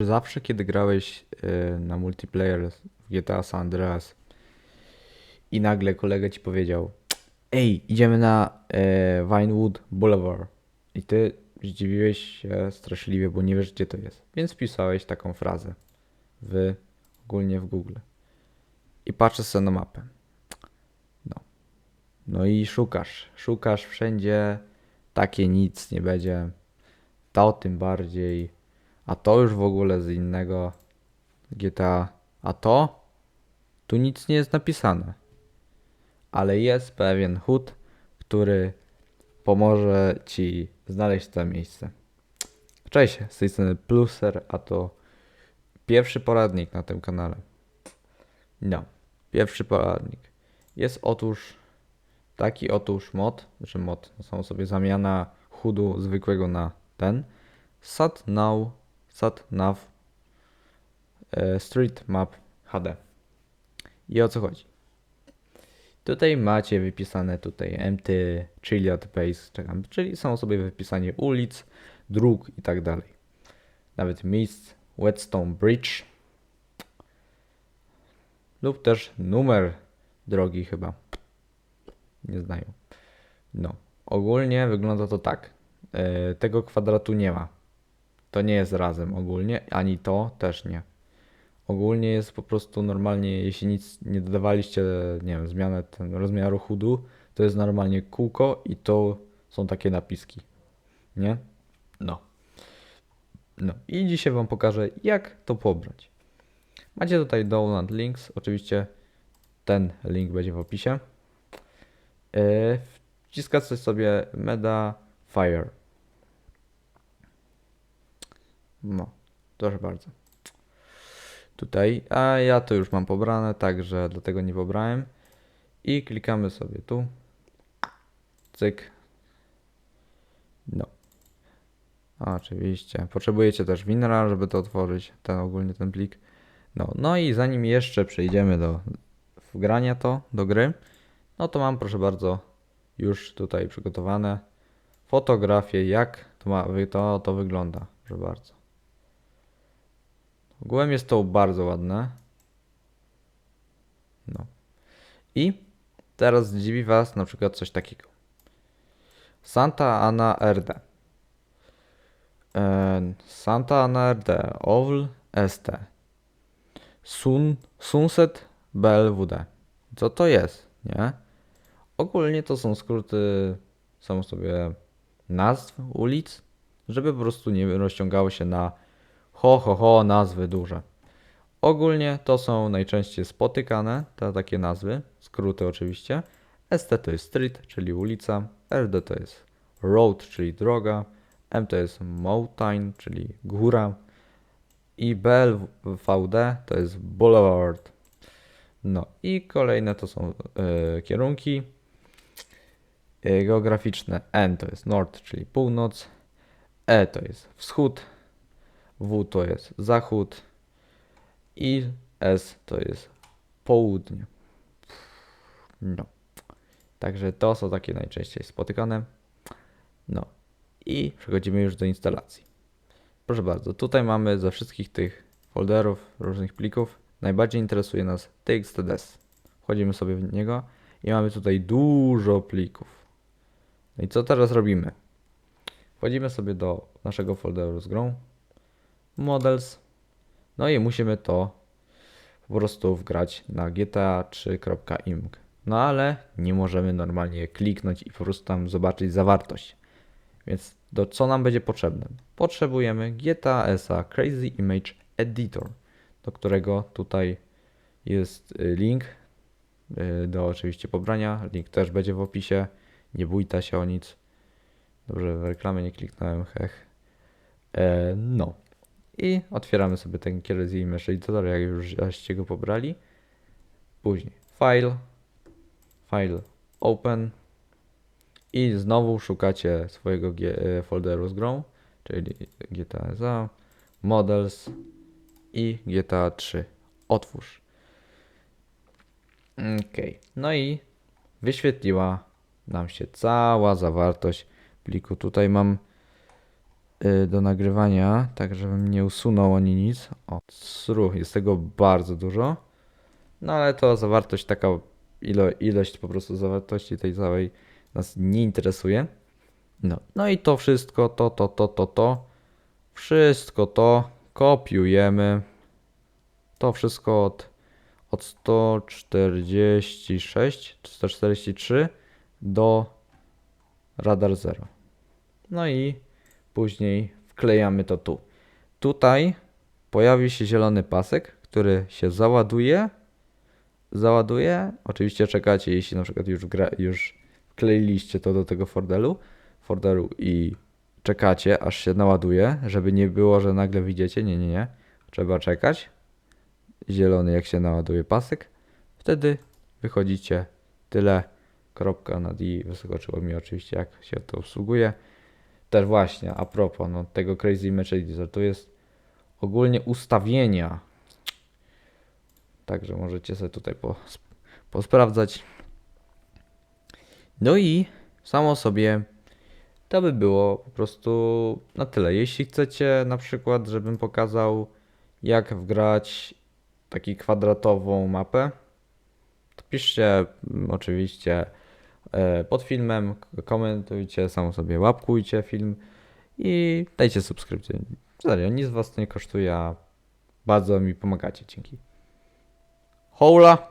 Zawsze, kiedy grałeś y, na multiplayer w GTA San Andreas i nagle kolega ci powiedział Ej, idziemy na e, Vinewood Boulevard i ty zdziwiłeś się straszliwie, bo nie wiesz gdzie to jest. Więc wpisałeś taką frazę w, ogólnie w Google i patrzysz sobie na mapę. No. No i szukasz, szukasz wszędzie, takie nic nie będzie, to tym bardziej, a to już w ogóle z innego GTA, a to tu nic nie jest napisane. Ale jest pewien hut, który pomoże ci znaleźć to miejsce. Cześć, z tej strony Pluser, a to pierwszy poradnik na tym kanale. No, pierwszy poradnik. Jest otóż taki otóż mod, że mod to są sobie zamiana chudu zwykłego na ten. Sat Now, Sat e, Street Map HD. I o co chodzi? Tutaj macie wypisane tutaj empty, Chiliad Base, czekam, czyli są sobie wypisanie ulic, dróg i tak dalej. Nawet miejsc, Whetstone Bridge lub też numer drogi chyba. Nie znają. No, ogólnie wygląda to tak. E, tego kwadratu nie ma. To nie jest razem ogólnie, ani to też nie. Ogólnie jest po prostu normalnie, jeśli nic nie dodawaliście, nie wiem, zmianę ten rozmiaru chudu, to jest normalnie kółko i to są takie napiski. Nie? No. No i dzisiaj Wam pokażę, jak to pobrać. Macie tutaj download links, oczywiście ten link będzie w opisie. Yy, wciskacie sobie Meda Fire. No, proszę bardzo. Tutaj, a ja to już mam pobrane, także dlatego nie pobrałem. I klikamy sobie tu. Cyk. No. Oczywiście. Potrzebujecie też WinRAR, żeby to otworzyć, ten ogólnie ten plik. No, no i zanim jeszcze przejdziemy do wgrania to do gry, no to mam proszę bardzo już tutaj przygotowane fotografie, jak to, ma, to, to wygląda. Proszę bardzo. Ogółem jest to bardzo ładne. No. I teraz zdziwi Was na przykład coś takiego. Santa Ana RD. E, Santa Ana RD. OWL ST. Sun, Sunset BLWD. Co to jest, nie? Ogólnie to są skróty, są sobie nazw ulic, żeby po prostu nie rozciągało się na ho, ho, ho, nazwy duże. Ogólnie to są najczęściej spotykane te takie nazwy, skróty oczywiście. ST to jest street, czyli ulica, RD to jest road, czyli droga, M to jest mountain, czyli góra i BLVD to jest boulevard. No i kolejne to są e, kierunki e, geograficzne. N to jest north, czyli północ, E to jest wschód, W to jest zachód i S to jest południe. No. Także to są takie najczęściej spotykane. No. I przechodzimy już do instalacji. Proszę bardzo, tutaj mamy ze wszystkich tych folderów, różnych plików, najbardziej interesuje nas TXTDS. Wchodzimy sobie w niego i mamy tutaj dużo plików. No i co teraz robimy? Wchodzimy sobie do naszego folderu z grą, models, no i musimy to po prostu wgrać na GTA 3.img. No ale nie możemy normalnie kliknąć i po prostu tam zobaczyć zawartość. Więc do co nam będzie potrzebne? Potrzebujemy GTA SA Crazy Image Editor, do którego tutaj jest y, link y, do oczywiście pobrania. Link też będzie w opisie. Nie bójta się o nic. Dobrze, w reklamę nie kliknąłem, hech. E, no. I otwieramy sobie ten Crazy Image Editor, jak już żeście go pobrali. Później File, File Open, i znowu szukacie swojego e, folderu z grą, czyli GTA za Models i GTA 3. Otwórz. Ok. No i wyświetliła nam się cała zawartość pliku. Tutaj mam do nagrywania, tak żebym nie usunął ani nic. O, sru, jest tego bardzo dużo. No ale to zawartość taka, ilo, ilość po prostu zawartości tej całej nas nie interesuje. No, no i to wszystko, to, to, to, to, to, wszystko to kopiujemy. To wszystko od, od 146 czy 143 do radar 0. No i później wklejamy to tu. Tutaj pojawi się zielony pasek, który się załaduje. Załaduje. Oczywiście czekacie, jeśli na przykład już, gra, już wkleiliście to do tego fordelu, fordelu i czekacie, aż się naładuje, żeby nie było, że nagle widzicie. Nie, nie, nie. Trzeba czekać. Zielony, jak się naładuje pasek. Wtedy wychodzicie. Tyle. Kropka nad i wyskoczyło mi oczywiście, jak się to obsługuje. Też właśnie, a propos no, tego Crazy Image Editor, to jest ogólnie ustawienia. Także możecie sobie tutaj po, posprawdzać. No i samo sobie to by było po prostu na tyle. Jeśli chcecie na przykład, żebym pokazał jak wgrać taki kwadratową mapę, to piszcie mm, oczywiście pod filmem, komentujcie, samo sobie łapkujcie film i dajcie subskrypcję. Serio, nic was to nie kosztuje, a bardzo mi pomagacie. Dzięki. Hola!